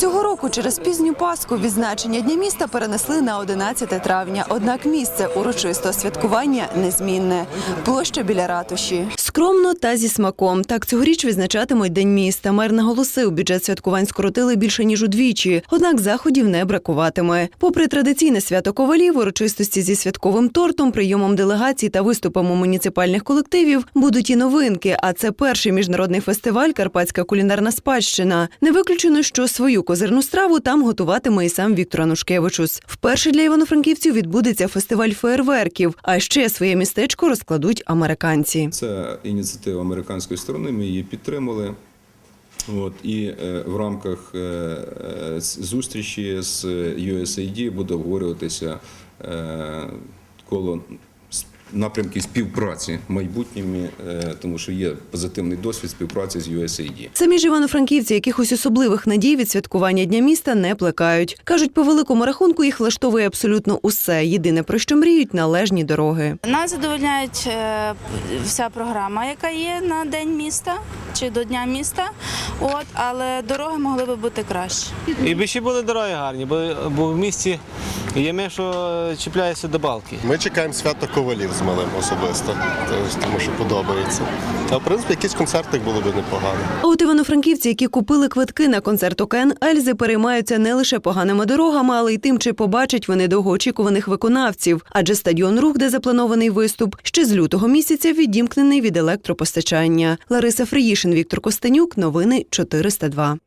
Цього року через пізню Пасху відзначення Дня міста перенесли на 11 травня. Однак місце урочистого святкування незмінне. Площа біля ратуші. Скромно та зі смаком. Так цьогоріч відзначатимуть День міста. Мер наголосив, бюджет святкувань скоротили більше ніж удвічі. Однак заходів не бракуватиме. Попри традиційне свято ковалів, урочистості зі святковим тортом, прийомом делегацій та виступом муніципальних колективів будуть і новинки. А це перший міжнародний фестиваль Карпатська кулінарна спадщина. Не виключено, що свою козирну страву там готуватиме і сам Віктор Анушкевичус. Вперше для івано-франківців відбудеться фестиваль феєрверків. А ще своє містечко розкладуть американці. Це ініціатива американської сторони. Ми її підтримали. От, і е, в рамках е, е, зустрічі з USAID буде обговорюватися коло напрямки співпраці майбутніми, е, тому що є позитивний досвід співпраці з USAID. Самі ж івано-франківці якихось особливих надій від святкування Дня міста не плекають. Кажуть, по великому рахунку їх влаштовує абсолютно усе. Єдине про що мріють належні дороги. Нас задовольняють е, вся програма, яка є на день міста чи до дня міста. От, але дороги могли би бути краще. І би ще були дороги гарні, бо, бо в місті є ми, що чіпляється до балки. Ми чекаємо свято ковалів з малим особисто, тому що подобається. А в принципі, якісь концерти були б непогані. А от івано-франківці, які купили квитки на концерт Окен Ельзи, переймаються не лише поганими дорогами, але й тим, чи побачать вони довгоочікуваних виконавців. Адже стадіон рух, де запланований виступ, ще з лютого місяця відімкнений від електропостачання. Лариса Фриїшин, Віктор Костенюк. Новини 402.